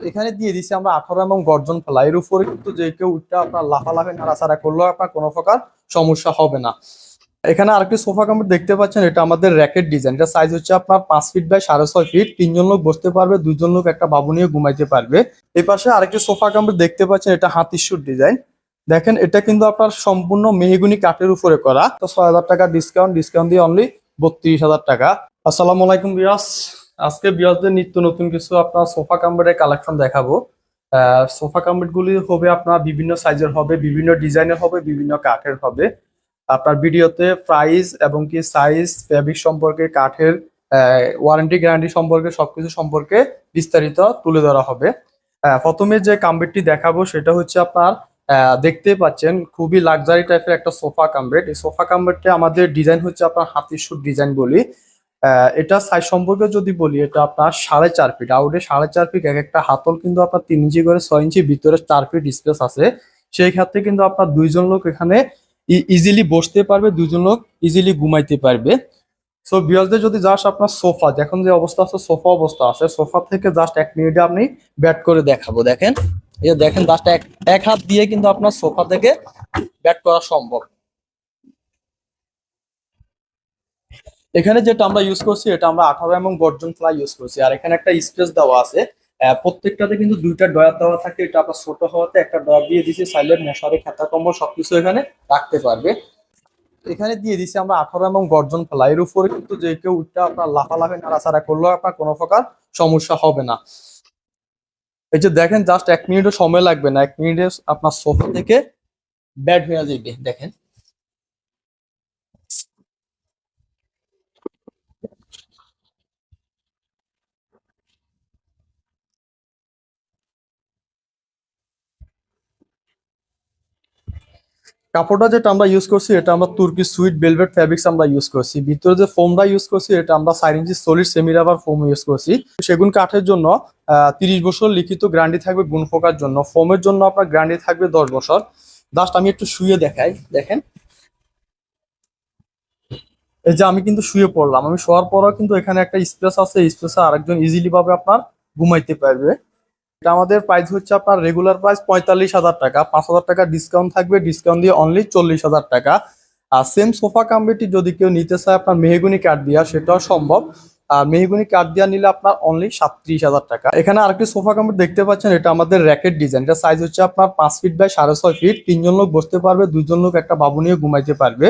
এখানে দিয়ে দিচ্ছি আমরা আঠারো এবং গর্জন ফেলা এর উপরে কিন্তু যে কেউ উঠটা আপনার লাফালাফি, নাড়াচাড়া করলেও আপনার কোনো প্রকার সমস্যা হবে না। এখানে আরেকটি সোফা কামড় দেখতে পাচ্ছেন, এটা আমাদের র্যাকেট ডিজাইন। এটা সাইজ হচ্ছে আপনার পাঁচ ফিট বাই সাড়ে ছয় ফিট তিনজন লোক বসতে পারবে, দুজন লোক একটা বাবু নিয়ে ঘুমাইতে পারবে। এই পাশে আরেকটি সোফা কামড় দেখতে পাচ্ছেন, এটা হাতির সুট ডিজাইন। দেখেন, এটা কিন্তু আপনার সম্পূর্ণ মেহগুনি কাঠের উপরে করা। তো ছয় হাজার টাকা ডিসকাউন্ট ডিসকাউন্ট দিয়ে অনলি বত্রিশ হাজার টাকা। আসসালামু আলাইকুম বিরাস আজকে বিরাসদের নিত্য নতুন কিছু আপনার সোফা কাম্বেটের কালেকশন দেখাবো। সোফা কাম্বেট গুলি হবে আপনার বিভিন্ন সাইজের হবে, বিভিন্ন ডিজাইনের হবে, বিভিন্ন কাঠের হবে। আপনার ভিডিওতে প্রাইস এবং কি সাইজ ফেব্রিক সম্পর্কে, কাঠের ওয়ারেন্টি গ্যারান্টি সম্পর্কে, সবকিছু সম্পর্কে বিস্তারিত তুলে ধরা হবে। প্রথমে যে কাম্বেটটি দেখাবো সেটা হচ্ছে আপনার দেখতে পাচ্ছেন খুবই লাক্সারি টাইপের একটা সোফা কাম্বেট এই সোফা কাম্বেটটা আমাদের ডিজাইন হচ্ছে আপনার হাতির সুট ডিজাইন বলি। এটা সাইজ সম্পর্কে যদি বলি, এটা আপনার সাড়ে চার ফিট আউটে সাড়ে চার ফিট এক একটা হাতল কিন্তু আপনার তিন ইঞ্চি করে ছয় ইঞ্চি, ভিতরে চার ফিট স্পেস আছে। সেই ক্ষেত্রে কিন্তু আপনার দুইজন লোক এখানে ইজিলি বসতে পারবে দুজন লোক ইজিলি ঘুমাইতে পারবে। সো বিয়াসদের যদি জাস্ট আপনার সোফা এখন যে অবস্থা আছে সোফা অবস্থা আছে। সোফা থেকে জাস্ট এক মিনিটে আপনি ব্যাট করে দেখাবো, দেখেন। এই দেখেন জাস্ট এক এক হাত দিয়ে কিন্তু আপনার সোফা থেকে ব্যাট করা সম্ভব। এখানে যেটা আমরা ইউজ করছি, এটা আমরা আঠারো এবং বর্জন ফ্লাই ইউজ করছি। আর এখানে একটা স্পেস দেওয়া আছে। প্রত্যেকটাতে কিন্তু দুইটা ডয়ার দেওয়া থাকে। এটা আপনার ছোট হওয়াতে একটা ডয়ার দিয়ে দিছি সাইলের মশারি খাতা কম্বল সবকিছু এখানে রাখতে পারবে। এখানে দিয়ে দিছি আমরা আঠারো এবং গর্জন ফেলা এর উপরে কিন্তু যে কেউ উঠটা আপনার লাফালাফি, নাড়াচাড়া করলেও আপনার কোনো প্রকার সমস্যা হবে না। এই যে দেখেন জাস্ট এক মিনিটও সময় লাগবে না। এক মিনিটে আপনার সোফা থেকে ব্যাড হয়ে যাবে। দেখেন। কাপড়টা যেটা আমরা ইউজ করছি, এটা আমরা তুর্কি সুইট বেলভেট ফ্যাব্রিক্স আমরা ইউজ করছি। ভিতরে যে ফোমটা ইউজ করছি, এটা আমরা চার inch solid semi rubber foam use করছি। সেগুন কাঠের জন্য তিরিশ বছর লিখিত গ্যারান্টি থাকবে গুণ ফোকার জন্য। ফোমের জন্য আপনার গ্যারান্টি থাকবে দশ বছর। জাস্ট আমি একটু শুয়ে দেখাই, দেখেন। এই যে আমি কিন্তু শুয়ে পড়লাম। আমি শোয়ার পরও কিন্তু এখানে একটা স্পেস আছে স্পেসে আরেকজন ইজিলি ভাবে আপনার ঘুমাইতে পারবে। এটা আমাদের প্রাইস হচ্ছে আপনার রেগুলার প্রাইস পঁয়তাল্লিশ হাজার টাকা। পাঁচ হাজার টাকা ডিসকাউন্ট থাকবে ডিসকাউন্ট দিয়ে অনলি চল্লিশ হাজার টাকা। আর সেম সোফা কাম্বিটি যদি কেউ নিতে চায় আপনার মেহগুনি কাঠ দিয়া, সেটাও সম্ভব। আর মেহগুনি কাঠ দিয়া নিলে আপনার অনলি সাতত্রিশ হাজার টাকা। এখানে আরেকটি সোফা কাম্বিট দেখতে পাচ্ছেন, এটা আমাদের র্যাকেট ডিজাইন এটা সাইজ হচ্ছে আপনার পাঁচ ফিট বাই সাড়ে ছয় ফিট তিনজন লোক বসতে পারবে, দুজন লোক একটা বাবু নিয়ে ঘুমাইতে পারবে।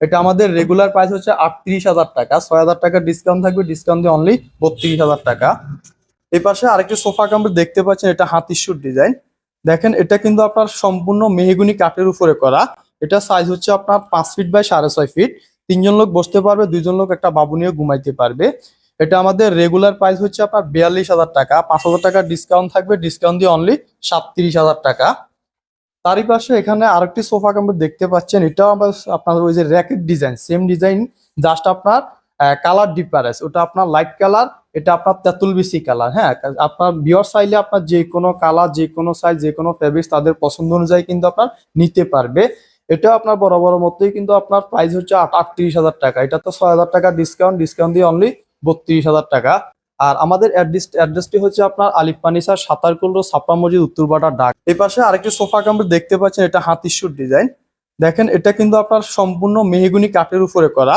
এটা আমাদের রেগুলার প্রাইস হচ্ছে আটত্রিশ হাজার টাকা। ছয় হাজার টাকা ডিসকাউন্ট থাকবে ডিসকাউন্ট দিয়ে অনলি বত্রিশ হাজার টাকা। এই পাশে আরেকটি সোফা কাম্পের দেখতে পাচ্ছেন, এটা সুট ডিজাইন। দেখেন, এটা কিন্তু আপনার সম্পূর্ণ মেহেগুনি কাঠের উপরে করা। এটা সাইজ হচ্ছে আপনার পাঁচ ফিট বাই সাড়ে ছয় ফিট তিনজন লোক বসতে পারবে, দুইজন লোক একটা বাবু নিয়ে ঘুমাইতে পারবে। এটা আমাদের রেগুলার প্রাইস হচ্ছে আপনার বিয়াল্লিশ হাজার টাকা। পাঁচ হাজার টাকা ডিসকাউন্ট থাকবে ডিসকাউন্ট দিয়ে অনলি সাতত্রিশ হাজার টাকা। তারই পাশে এখানে আরেকটি সোফা কাম্পের দেখতে পাচ্ছেন, এটাও আবার আপনার ওই যে racket design same design just আপনার কালার ডিফারেন্স ওটা আপনার লাইট কালার এটা আপনার তেঁতুল বিসি কালার হ্যাঁ? আপনার বিয়র চাইলে আপনার যে কোনো কালার, যে কোনো সাইজ যে কোনো ফেব্রিক্স তাদের পছন্দ অনুযায়ী কিন্তু আপনার নিতে পারবে। এটাও আপনার বড় বড় মতোই কিন্তু আপনার প্রাইস হচ্ছে আট- আটত্রিশ হাজার টাকা। এটা তো ছয় হাজার টাকা ডিসকাউন্ট ডিসকাউন্ট দিয়ে অনলি বত্রিশ হাজার টাকা। আর আমাদের অ্যাড্রেস অ্যাড্রেসটি হচ্ছে আপনার আলিফ পানিসার সাতারকুল রোড ছাপ্পা মসজিদ উত্তরপাড়া ডাক এই পাশে আরেকটি সোফা কাম্পের দেখতে পাচ্ছেন, এটা সুট ডিজাইন দেখেন, এটা কিন্তু আপনার সম্পূর্ণ মেহগুনি কাঠের উপরে করা।